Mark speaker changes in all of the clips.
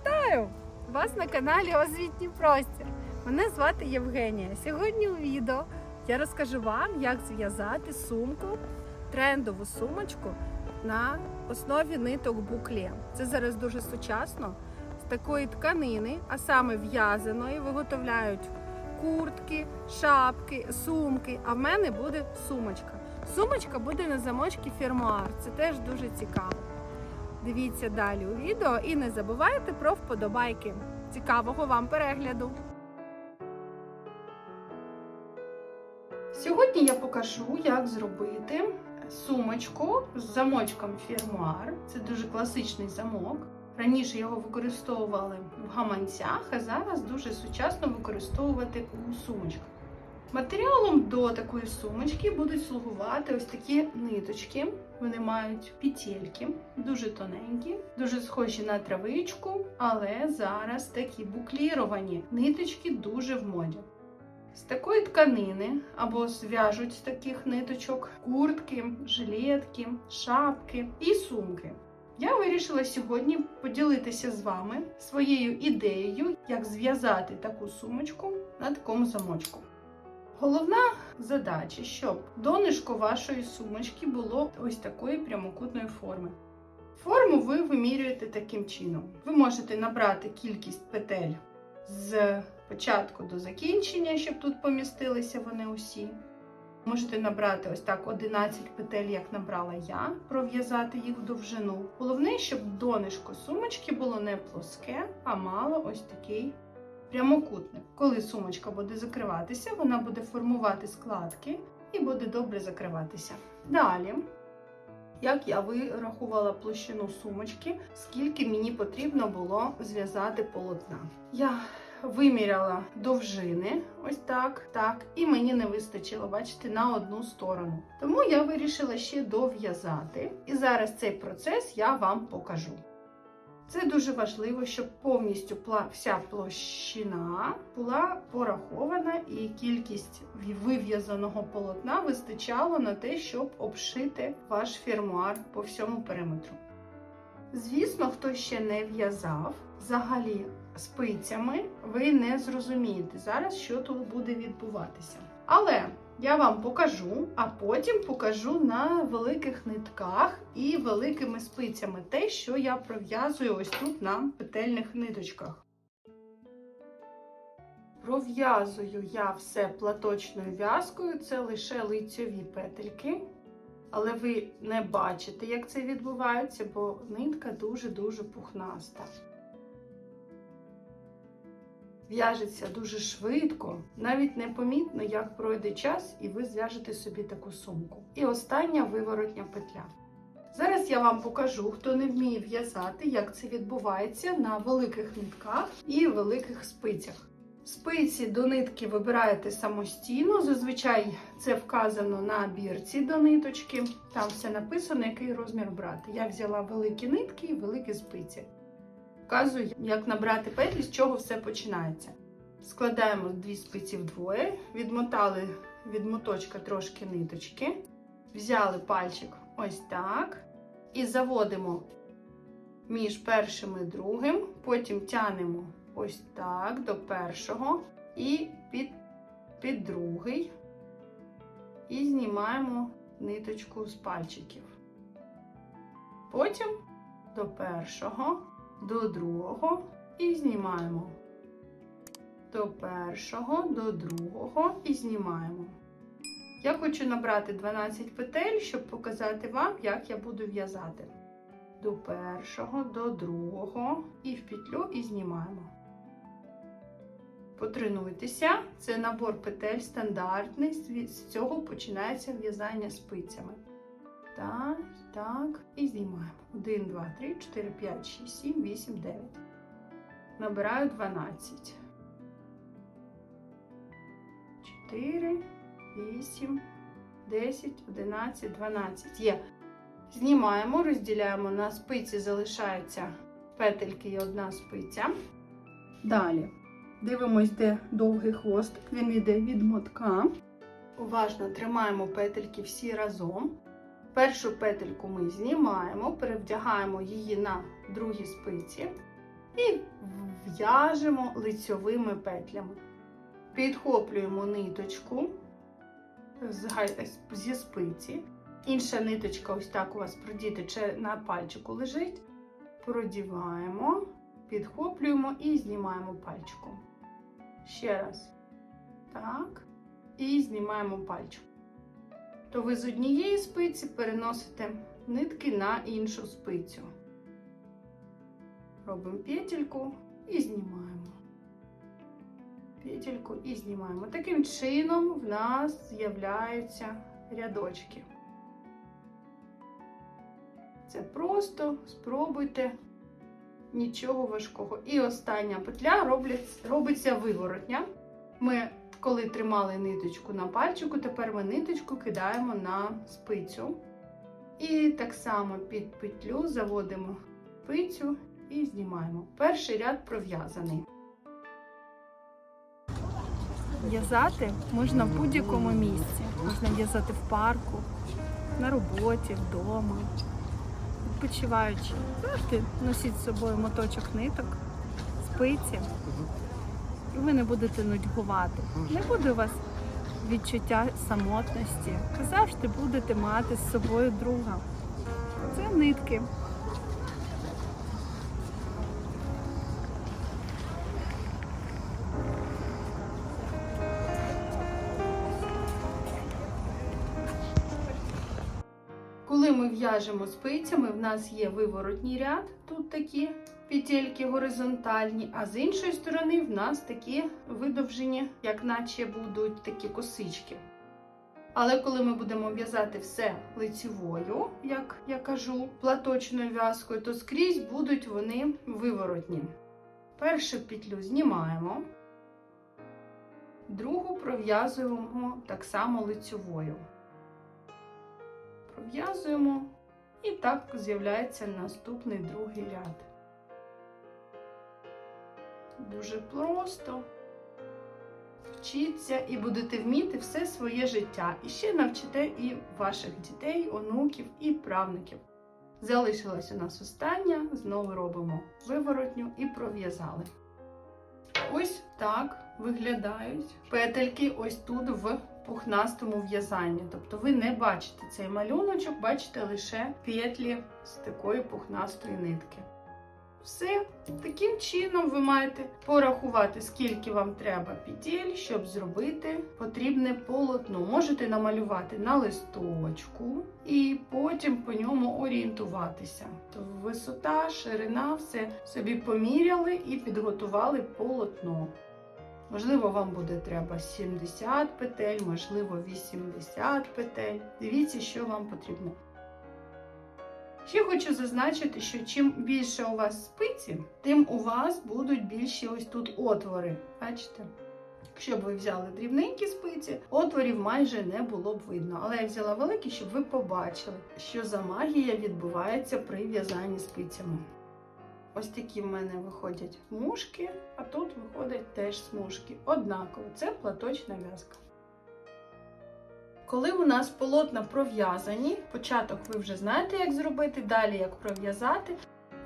Speaker 1: Вітаю вас на каналі Освітній простір. Мене звати Євгенія. Сьогодні у відео я розкажу вам, як зв'язати сумку, трендову сумочку на основі ниток букле. Це зараз дуже сучасно. З такої тканини, а саме в'язаної, виготовляють куртки, шапки, сумки. А в мене буде сумочка. Сумочка буде на замочці фермуар. Це теж дуже цікаво. Дивіться далі у відео і не забувайте про вподобайки. Цікавого вам перегляду! Сьогодні я покажу, як зробити сумочку з замочком фермуар. Це дуже класичний замок. Раніше його використовували в гаманцях, а зараз дуже сучасно використовувати у сумочках. Матеріалом до такої сумочки будуть слугувати ось такі ниточки. Вони мають петельки, дуже тоненькі, дуже схожі на травичку, але зараз такі букліровані ниточки дуже в моді. З такої тканини або зв'яжуть з таких ниточок куртки, жилетки, шапки і сумки. Я вирішила сьогодні поділитися з вами своєю ідеєю, як зв'язати таку сумочку на такому замочку. Головна задача, щоб донишко вашої сумочки було ось такої прямокутної форми. Форму ви вимірюєте таким чином. Ви можете набрати кількість петель з початку до закінчення, щоб тут помістилися вони усі. Можете набрати ось так 11 петель, як набрала я, пров'язати їх в довжину. Головне, щоб донишко сумочки було не плоске, а мало ось такий прямокутник. Коли сумочка буде закриватися, вона буде формувати складки і буде добре закриватися. Далі, як я вирахувала площину сумочки, скільки мені потрібно було зв'язати полотна. Я виміряла довжини, ось так, так, і мені не вистачило, бачите, на одну сторону. Тому я вирішила ще дов'язати. І зараз цей процес я вам покажу. Це дуже важливо, щоб повністю вся площина була порахована і кількість вив'язаного полотна вистачало на те, щоб обшити ваш фермуар по всьому периметру. Звісно, хто ще не в'язав взагалі спицями, ви не зрозумієте зараз, що тут буде відбуватися. Але я вам покажу, а потім покажу на великих нитках і великими спицями те, що я пров'язую ось тут на петельних ниточках. Пров'язую я все платочною в'язкою, це лише лицьові петельки. Але ви не бачите, як це відбувається, бо нитка дуже-дуже пухнаста. В'яжеться дуже швидко, навіть непомітно, як пройде час, і ви зв'яжете собі таку сумку. І остання виворотня петля. Зараз я вам покажу, хто не вміє в'язати, як це відбувається на великих нитках і великих спицях. Спиці до нитки вибираєте самостійно. Зазвичай це вказано на бірці до ниточки. Там все написано, який розмір брати. Я взяла великі нитки і великі спиці. Вказую, як набрати петлі, з чого все починається. Складаємо дві спиці вдвоє, відмотали від моточка трошки ниточки, взяли пальчик ось так. І заводимо між першим і другим, потім тянемо ось так до першого і під, під другий. І знімаємо ниточку з пальчиків. Потім до першого, до другого і знімаємо. До першого, до другого і знімаємо. Я хочу набрати 12 петель, щоб показати вам, як я буду в'язати. До першого, до другого і в петлю і знімаємо. Потренуйтеся, це набор петель стандартний, з- цього починається в'язання спицями. Так, так, і знімаємо. 1, 2, 3, 4, 5, 6, 7, 8, 9. Набираю 12. 4, 8, 10, 11, 12. Є. Знімаємо, розділяємо на спиці, залишаються петельки і одна спиця. Далі. Дивимось, де довгий хвостик, він йде від мотка. Уважно тримаємо петельки всі разом. Першу петельку ми знімаємо, перевдягаємо її на другі спиці. і в'яжемо лицьовими петлями. Підхоплюємо ниточку зі спиці. Інша ниточка, ось так у вас продіти на пальчику лежить. Продіваємо, підхоплюємо і знімаємо пальчиком. Ще раз. Так. І знімаємо пальчиком. То ви з однієї спиці переносите нитки на іншу спицю. Робимо петельку і знімаємо. Петельку і знімаємо. Таким чином в нас з'являються рядочки. Це просто спробуйте нічого важкого. І остання петля роблять- робиться виворотня. Ми, коли тримали ниточку на пальчику, тепер ми ниточку кидаємо на спицю. І так само під петлю заводимо спицю і знімаємо. Перший ряд пров'язаний.
Speaker 2: В'язати можна в будь-якому місці. Можна в'язати в парку, на роботі, вдома, відпочиваючи. Завжди носіть з собою моточок ниток, спиці, ви не будете нудьгувати. Не буде у вас відчуття самотності. Завжди будете мати з собою друга. Це нитки.
Speaker 1: Коли ми в'яжемо спицями, в нас є виворотній ряд, тут такі петельки горизонтальні, а з іншої сторони в нас такі видовжені, як наче будуть такі косички. Але коли ми будемо в'язати все лицевою, як я кажу, платочною в'язкою, то скрізь будуть вони виворотні. Першу петлю знімаємо, другу пров'язуємо так само лицевою пров'язуємо, і так з'являється наступний другий ряд. Дуже просто. Вчіться і будете вміти все своє життя. І ще навчите і ваших дітей, онуків і правнуків. Залишилась у нас остання, знову робимо виворотню і пров'язали. Ось так виглядають петельки ось тут в пухнастому в'язанні. Тобто ви не бачите цей малюночок, бачите лише петлі з такої пухнастої нитки. Все, таким чином ви маєте порахувати, скільки вам треба петель, щоб зробити потрібне полотно. Можете намалювати на листочку і потім по ньому орієнтуватися. То висота, ширина, все собі поміряли і підготували полотно. Можливо, вам буде треба 70 петель, можливо, 80 петель. Дивіться, що вам потрібно. Ще хочу зазначити, що чим більше у вас спиці, тим у вас будуть більші ось тут отвори. Бачите? Якщо б ви взяли дрібненькі спиці, отворів майже не було б видно. Але я взяла великі, щоб ви побачили, що за магія відбувається при в'язанні спицями. Ось такі в мене виходять смужки, а тут виходять теж смужки. Однаково, це платочна в'язка. Коли у нас полотна пров'язані, початок ви вже знаєте, як зробити, далі як пров'язати.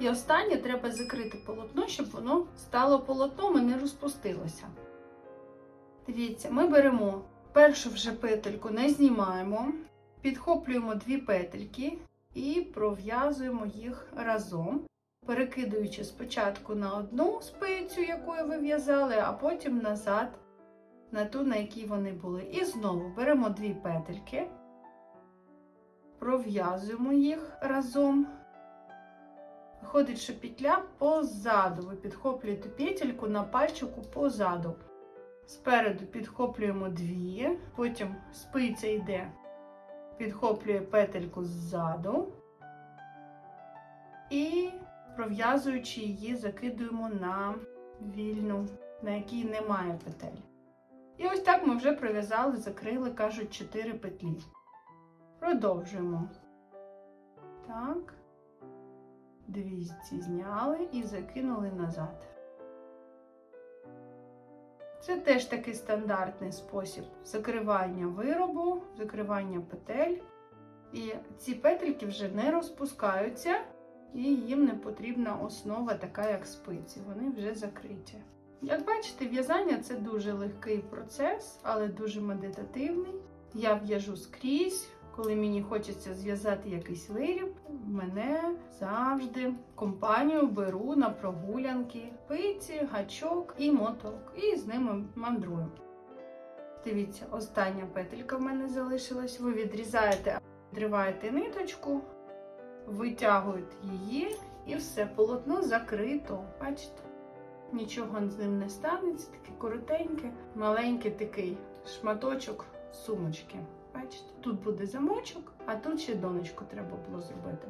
Speaker 1: І останнє треба закрити полотно, щоб воно стало полотном і не розпустилося. Дивіться, ми беремо першу вже петельку, не знімаємо, підхоплюємо дві петельки і пров'язуємо їх разом перекидуючи спочатку на одну спицю, якою ви в'язали, а потім назад на ту, на якій вони були. І знову беремо дві петельки, пров'язуємо їх разом. Виходить, що петля позаду. Ви підхоплюєте петельку на пальчику позаду. Спереду підхоплюємо дві, потім спиця йде, підхоплює петельку ззаду. І пров'язуючи її, закидуємо на вільну, на якій немає петель. І ось так ми вже пров'язали, закрили, кажуть, 4 петлі. Продовжуємо. Так, дві ці зняли і закинули назад. Це теж такий стандартний спосіб закривання виробу, закривання петель. І ці петельки вже не розпускаються і їм не потрібна основа, така як спиці. Вони вже закриті. Як бачите, в'язання це дуже легкий процес, але дуже медитативний. Я в'яжу скрізь. Коли мені хочеться зв'язати якийсь виріб, мене завжди компанію беру на прогулянки пиці, гачок і моток. І з ними мандрую. Дивіться, остання петелька в мене залишилась. Ви відрізаєте, відриваєте ниточку, витягуєте її і все, полотно закрито. Бачите? Нічого з ним не станеться, таке коротеньке, маленький такий шматочок сумочки. Бачите, тут буде замочок, а тут ще донечку треба було зробити.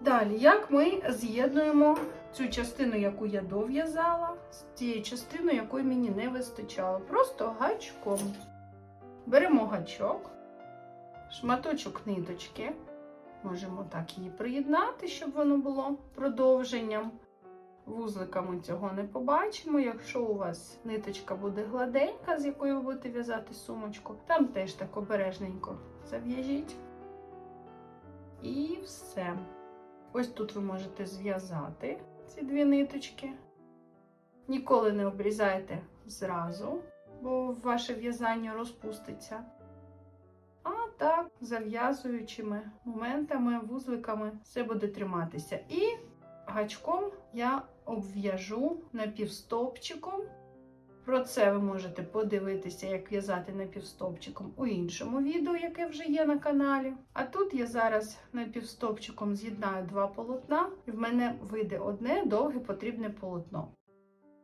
Speaker 1: Далі, як ми з'єднуємо цю частину, яку я дов'язала, з тією частиною, якої мені не вистачало. Просто гачком. Беремо гачок, шматочок ниточки. Можемо так її приєднати, щоб воно було продовженням. Вузликами цього не побачимо. Якщо у вас ниточка буде гладенька, з якою ви будете в'язати сумочку, там теж так обережненько зав'яжіть. І все. Ось тут ви можете зв'язати ці дві ниточки. Ніколи не обрізайте зразу, бо ваше в'язання розпуститься. А так, зав'язуючими моментами, вузликами, все буде триматися. І гачком я обв'яжу напівстовпчиком. Про це ви можете подивитися, як в'язати напівстовпчиком у іншому відео, яке вже є на каналі. А тут я зараз напівстовпчиком з'єднаю два полотна, і в мене вийде одне довге потрібне полотно.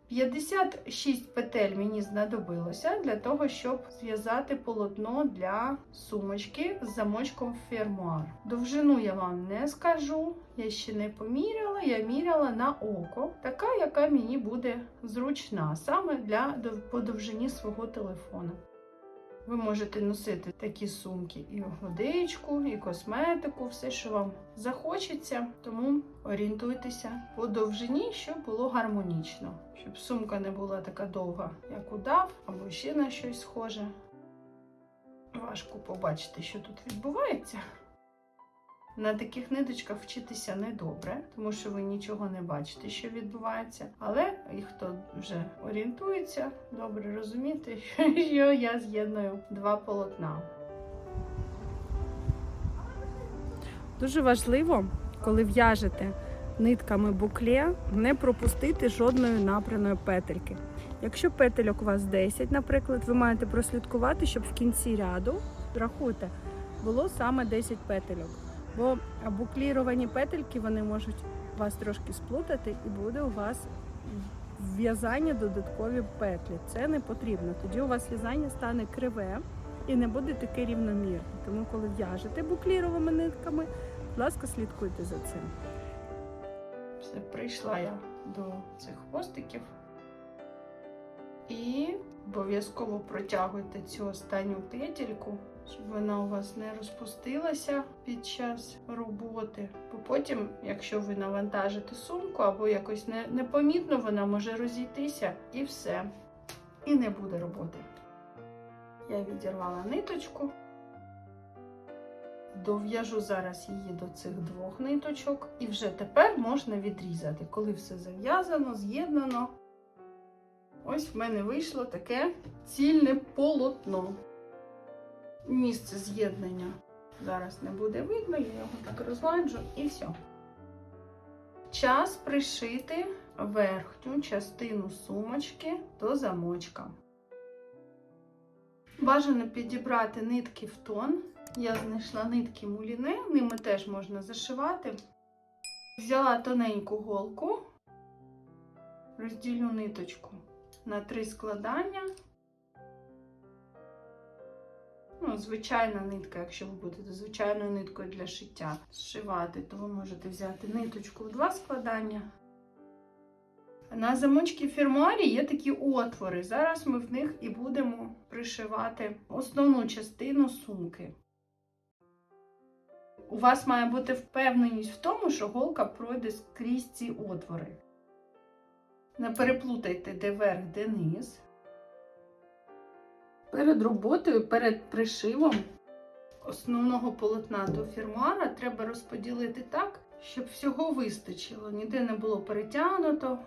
Speaker 1: 56 петель мені знадобилося для того, щоб зв'язати полотно для сумочки з замочком фермуар. Довжину я вам не скажу, я ще не поміряла, я міряла на око, така, яка мені буде зручна, саме для по довжині свого телефона. Ви можете носити такі сумки і водичку, і косметику, все, що вам захочеться. Тому орієнтуйтеся по довжині, щоб було гармонічно, щоб сумка не була така довга, як удав, або ще на щось схоже. Важко побачити, що тут відбувається. На таких ниточках вчитися недобре, тому що ви нічого не бачите, що відбувається. Але і хто вже орієнтується, добре розуміти, що я з'єдную два полотна.
Speaker 2: Дуже важливо, коли в'яжете нитками букле, не пропустити жодної напраної петельки. Якщо петельок у вас 10, наприклад, ви маєте прослідкувати, щоб в кінці ряду, рахуйте, було саме 10 петельок. Бо букліровані петельки вони можуть вас трошки сплутати, і буде у вас в'язання додаткові петлі. Це не потрібно. Тоді у вас в'язання стане криве і не буде таке рівномірне. Тому, коли в'яжете буклірованими нитками, будь ласка, слідкуйте за цим.
Speaker 1: Все, прийшла я до цих хвостиків. І обов'язково протягуйте цю останню петельку, щоб вона у вас не розпустилася під час роботи. Бо потім, якщо ви навантажите сумку або якось не, непомітно, вона може розійтися і все. І не буде роботи. Я відірвала ниточку. Дов'яжу зараз її до цих двох ниточок, і вже тепер можна відрізати, коли все зав'язано, з'єднано. Ось в мене вийшло таке цільне полотно. Місце з'єднання зараз не буде видно, я його так розладжу і все. Час пришити верхню частину сумочки до замочка. Бажано підібрати нитки в тон. Я знайшла нитки муліне, ними теж можна зашивати. Взяла тоненьку голку, розділю ниточку на три складання. Ну, звичайна нитка, якщо ви будете звичайною ниткою для шиття зшивати, то ви можете взяти ниточку в два складання. На замочці фермуарі є такі отвори. Зараз ми в них і будемо пришивати основну частину сумки. У вас має бути впевненість в тому, що голка пройде скрізь ці отвори. Не переплутайте, де верх, де низ. Перед роботою, перед пришивом основного полотна до фермуара треба розподілити так, щоб всього вистачило, ніде не було перетягнуто.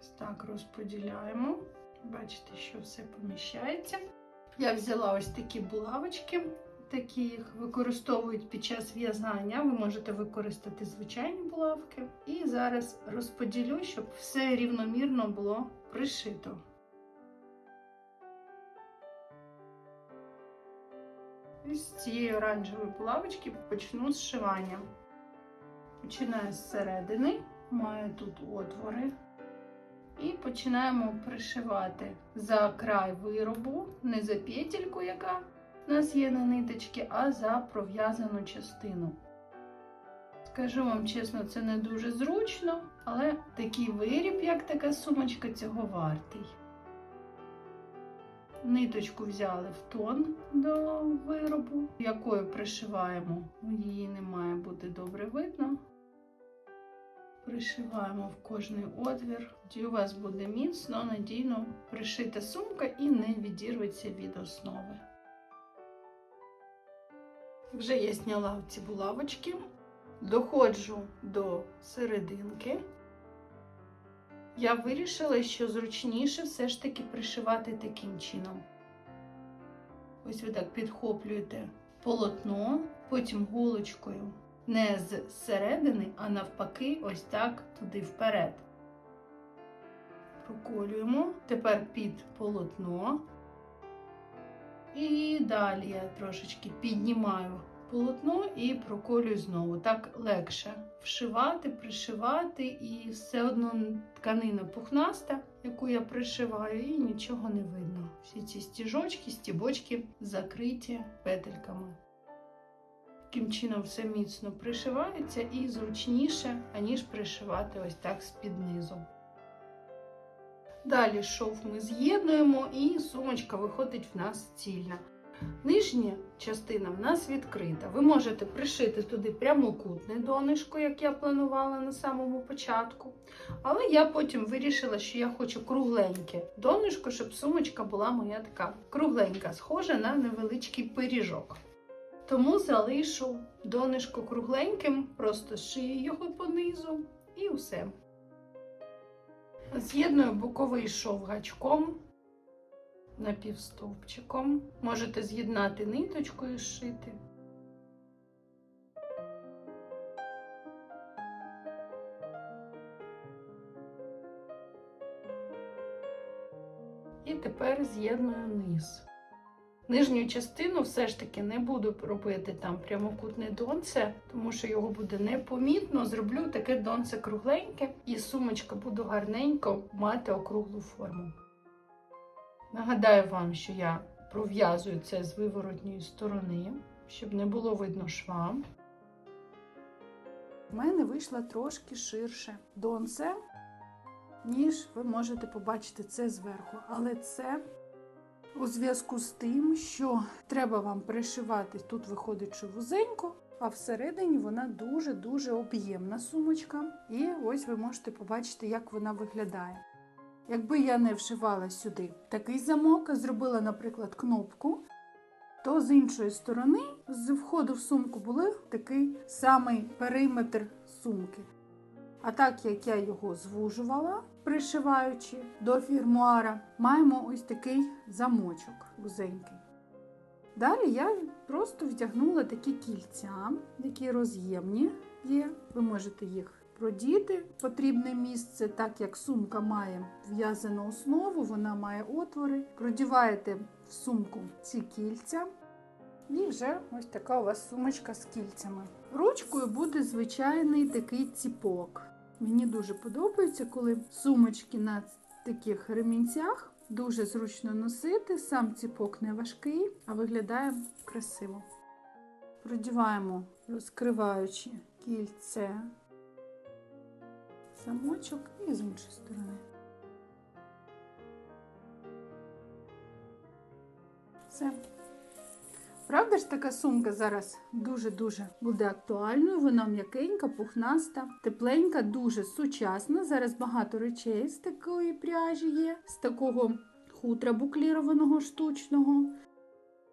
Speaker 1: Ось так розподіляємо. Бачите, що все поміщається. Я взяла ось такі булавочки, такі їх використовують під час в'язання. Ви можете використати звичайні булавки. І зараз розподілю, щоб все рівномірно було пришито. І з цієї оранжевої булавочки почну зшивання. Починаю з середини, маю тут отвори. І починаємо пришивати за край виробу, не за петельку, яка у нас є на ниточці, а за пров'язану частину. Скажу вам чесно, це не дуже зручно, але такий виріб, як така сумочка, цього вартий. Ниточку взяли в тон до виробу, якою пришиваємо, її не має бути добре видно. Пришиваємо в кожний отвір, тоді у вас буде міцно, надійно пришита сумка і не відірветься від основи. Вже я зняла ці булавочки, доходжу до серединки. Я вирішила, що зручніше все ж таки пришивати таким чином. Ось ви так підхоплюєте полотно, потім голочкою не з середини, а навпаки, ось так туди вперед. Проколюємо. Тепер під полотно. І далі я трошечки піднімаю полотно і проколюю знову. Так легше вшивати, пришивати, і все одно тканина пухнаста, яку я пришиваю, і нічого не видно. Всі ці стіжочки, стібочки закриті петельками. Таким чином все міцно пришивається і зручніше, аніж пришивати ось так з-під низу. Далі шов ми з'єднуємо і сумочка виходить в нас цільна. Нижня частина в нас відкрита. Ви можете пришити туди прямокутне донишко, як я планувала на самому початку. Але я потім вирішила, що я хочу кругленьке донишко, щоб сумочка була моя така кругленька, схожа на невеличкий пиріжок. Тому залишу донишко кругленьким, просто шию його понизу і все. З'єдную боковий шов гачком напівстовпчиком. Можете з'єднати ниточкою і зшити. І тепер з'єдную низ. Нижню частину все ж таки не буду робити там прямокутне донце, тому що його буде непомітно. Зроблю таке донце кругленьке, і сумочка буде гарненько мати округлу форму. Нагадаю вам, що я пров'язую це з виворотньої сторони, щоб не було видно шва. В мене вийшло трошки ширше донце, ніж ви можете побачити це зверху. Але це у зв'язку з тим, що треба вам пришивати, тут виходить що а всередині вона дуже-дуже об'ємна сумочка. І ось ви можете побачити, як вона виглядає. Якби я не вшивала сюди такий замок, а зробила, наприклад, кнопку, то з іншої сторони, з входу в сумку, були такий самий периметр сумки. А так як я його звужувала, пришиваючи до фірмуара, маємо ось такий замочок вузенький. Далі я просто вдягнула такі кільця, які роз'ємні є. Ви можете їх продіти потрібне місце, так як сумка має в'язану основу, вона має отвори. Продіваєте в сумку ці кільця. І вже ось така у вас сумочка з кільцями. Ручкою буде звичайний такий ціпок. Мені дуже подобається, коли сумочки на таких ремінцях дуже зручно носити. Сам ціпок не важкий, а виглядає красиво. Продіваємо, розкриваючи кільце, замочок і з іншої сторони. Все. Правда ж така сумка зараз дуже-дуже буде актуальною. Вона м'якенька, пухнаста, тепленька, дуже сучасна. Зараз багато речей з такої пряжі є, з такого хутра буклірованого штучного,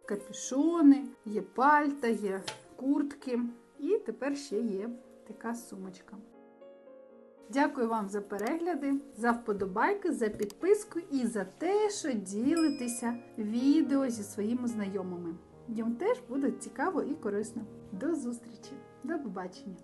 Speaker 1: капюшони, є пальта, є куртки.
Speaker 2: І тепер ще є така сумочка. Дякую вам за перегляди, за вподобайки, за підписку і за те, що ділитеся відео зі своїми знайомими. Їм теж буде цікаво і корисно. До зустрічі, до побачення!